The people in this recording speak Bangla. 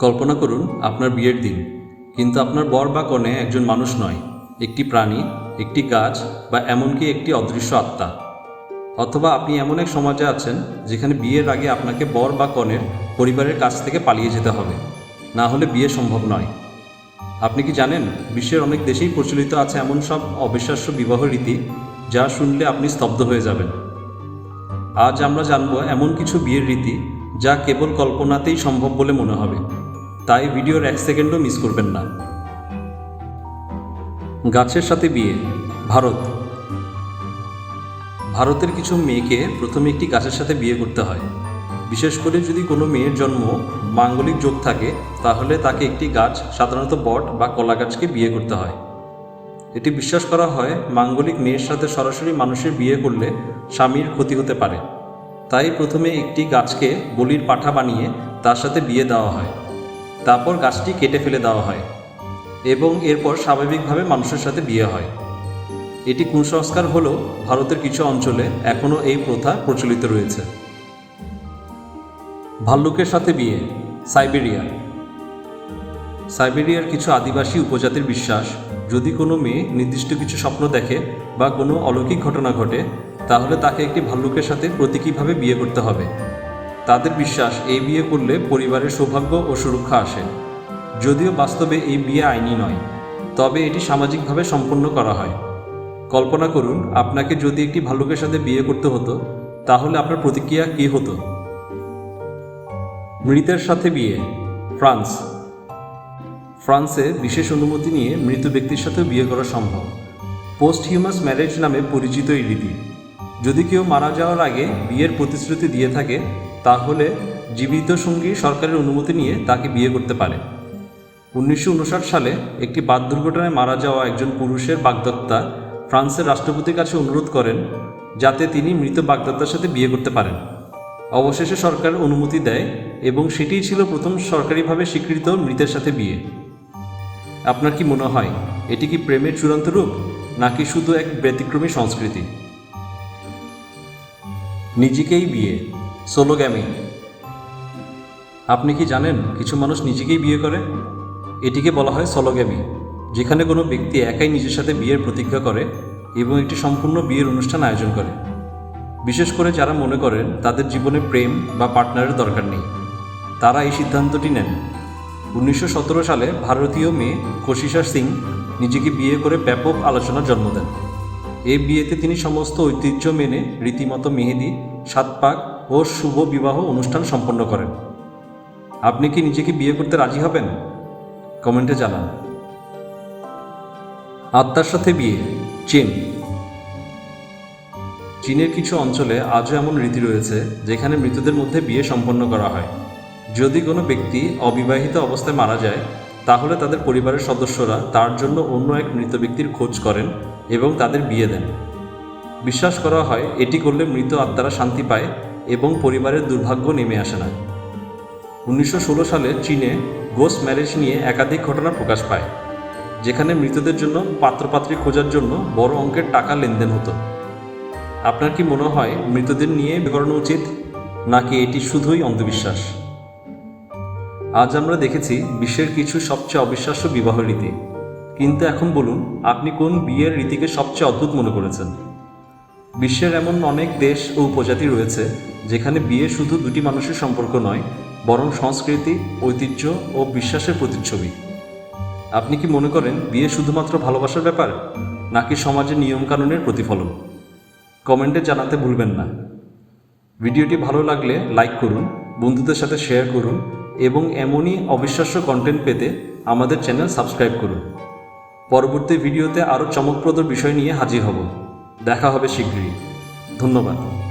কল্পনা করুন, আপনার বিয়ের দিন। কিন্তু আপনার বর বা কনে একজন মানুষ নয়। একটি প্রাণী, একটি গাছ বা এমনকি একটি অদৃশ্য আত্মা। অথবা আপনি এমন এক সমাজে আছেন, যেখানে বিয়ের আগে আপনাকে বর বা কনের পরিবারের কাছ থেকে পালিয়ে যেতে হবে। না হলে বিয়ে সম্ভব নয়। আপনি কি জানেন, বিশ্বের অনেক দেশেই প্রচলিত আছে এমন সব অবিশ্বাস্য বিবাহ রীতি, যা শুনলে আপনি স্তব্ধ হয়ে যাবেন। আজ আমরা জানব এমন কিছু বিয়ের রীতি, যা কেবল কল্পনাতেই সম্ভব বলে মনে হবে। তাই ভিডিওর এক সেকেন্ডও মিস করবেন না। গাছের সাথে বিয়ে, ভারত। ভারতের কিছু মেয়েকে প্রথমে একটি গাছের সাথে বিয়ে করতে হয়। বিশেষ করে যদি কোনো মেয়ের জন্ম মাঙ্গলিক যোগ থাকে, তাহলে তাকে একটি গাছ, সাধারণত বট বা কলা গাছকে বিয়ে করতে হয়। এটি বিশ্বাস করা হয়, মাঙ্গলিক মেয়ের সাথে সরাসরি মানুষের বিয়ে করলে স্বামীর ক্ষতি হতে পারে। তাই প্রথমে একটি গাছকে বলির পাঠা বানিয়ে তার সাথে বিয়ে দেওয়া হয়। তারপর গাছটি কেটে ফেলে দেওয়া হয় এবং এরপর স্বাভাবিকভাবে মানুষের সাথে বিয়ে হয়। এটি কুসংস্কার হলেও ভারতের কিছু অঞ্চলে এখনও এই প্রথা প্রচলিত রয়েছে। ভাল্লুকের সাথে বিয়ে, সাইবেরিয়া। সাইবেরিয়ার কিছু আদিবাসী উপজাতির বিশ্বাস, যদি কোনো মেয়ে নির্দিষ্ট কিছু স্বপ্ন দেখে বা কোনো অলৌকিক ঘটনা ঘটে, তাহলে তাকে একটি ভাল্লুকের সাথে প্রতীকীভাবে বিয়ে করতে হবে। তাদের বিশ্বাস, এই বিয়ে করলে পরিবারের সৌভাগ্য ও সুরক্ষা আসে। যদিও বাস্তবে এই বিয়ে আইনি নয়, তবে এটি সামাজিকভাবে সম্পন্ন করা হয়। কল্পনা করুন, আপনাকে যদি একটি ভাল্লুকের সাথে বিয়ে করতে হতো, তাহলে আপনার প্রতিক্রিয়া কী হতো? মৃতের সাথে বিয়ে, ফ্রান্স। ফ্রান্সে বিশেষ অনুমতি নিয়ে মৃত ব্যক্তির সাথে বিয়ে করা সম্ভব। পোস্ট হিউমাস ম্যারেজ নামে পরিচিত এই রীতি। যদি কেউ মারা যাওয়ার আগে বিয়ের প্রতিশ্রুতি দিয়ে থাকে, তাহলে জীবিত সঙ্গী সরকারের অনুমতি নিয়ে তাকে বিয়ে করতে পারে। উনিশশো উনষাট সালে একটি বাদ দুর্ঘটনায় মারা যাওয়া একজন পুরুষের বাগদত্তা ফ্রান্সের রাষ্ট্রপতির কাছে অনুরোধ করেন যাতে তিনি মৃত বাগদত্তার সাথে বিয়ে করতে পারেন। অবশেষে সরকার অনুমতি দেয় এবং সেটিই ছিল প্রথম সরকারিভাবে স্বীকৃত মৃতের সাথে বিয়ে। আপনার কি মনে হয়, এটি কি প্রেমের চূড়ান্ত রূপ, নাকি শুধু এক ব্যতিক্রমী সংস্কৃতি? নিজেকেই বিয়ে, সোলোগ্যামি। আপনি কি জানেন কিছু মানুষ নিজেকেই বিয়ে করে? এটিকে বলা হয় সোলোগ্যামি, যেখানে কোনো ব্যক্তি একাই নিজের সাথে বিয়ের প্রতিজ্ঞা করে এবং একটি সম্পূর্ণ বিয়ের অনুষ্ঠান আয়োজন করে। বিশেষ করে যারা মনে করেন তাদের জীবনে প্রেম বা পার্টনারের দরকার নেই, তারা এই সিদ্ধান্তটি নেন। উনিশশো সতেরো সালে ভারতীয় মেয়ে কোশিশা সিং নিজেকে বিয়ে করে ব্যাপক আলোচনার জন্ম দেন। এই বিয়েতে তিনি সমস্ত ঐতিহ্য মেনে রীতিমতো মেহেদি সাত পাক ও শুভ বিবাহ অনুষ্ঠান সম্পন্ন করেন। আপনি কি নিজেকে বিয়ে করতে রাজি হবেন? কমেন্টে জানান। আত্মার সাথে বিয়ে, চীন। চীনের কিছু অঞ্চলে আজও এমন রীতি রয়েছে, যেখানে মৃতদের মধ্যে বিয়ে সম্পন্ন করা হয়। যদি কোনো ব্যক্তি অবিবাহিত অবস্থায় মারা যায়, তাহলে তাদের পরিবারের সদস্যরা তার জন্য অন্য এক মৃত ব্যক্তির খোঁজ করেন এবং তাদের বিয়ে দেন। বিশ্বাস করা হয়, এটি করলে মৃত আত্মারা শান্তি পায় এবং পরিবারের দুর্ভাগ্য নেমে আসে না। উনিশশো ষোলো সালে চীনে গোস্ট ম্যারেজ নিয়ে একাধিক ঘটনা প্রকাশ পায়, যেখানে মৃতদের জন্য পাত্রপাত্রী খোঁজার জন্য বড় অঙ্কের টাকা লেনদেন হতো। আপনার কি মনে হয় মৃতদের নিয়ে করানো উচিত, নাকি এটি শুধুই অন্ধবিশ্বাস? আজ আমরা দেখেছি বিশ্বের কিছু সবচেয়ে অবিশ্বাস্য বিবাহ রীতি। কিন্তু এখন বলুন, আপনি কোন বিয়ের রীতিকে সবচেয়ে অদ্ভুত মনে করেছেন? বিশ্বের এমন অনেক দেশ ও উপজাতি রয়েছে যেখানে বিয়ে শুধু দুটি মানুষের সম্পর্ক নয়, বরং সংস্কৃতি, ঐতিহ্য ও বিশ্বাসের প্রতিচ্ছবি। আপনি কি মনে করেন বিয়ে শুধুমাত্র ভালোবাসার ব্যাপার, নাকি সমাজের নিয়মকানুনের প্রতিফলন? কমেন্টে জানাতে ভুলবেন না। ভিডিওটি ভালো লাগলে লাইক করুন, বন্ধুদের সাথে শেয়ার করুন এবং এমনই অবিশ্বাস্য কন্টেন্ট পেতে আমাদের চ্যানেল সাবস্ক্রাইব করুন। পরবর্তী ভিডিওতে আরও চমকপ্রদ বিষয় নিয়ে হাজির হব। দেখা হবে শীঘ্রই। ধন্যবাদ।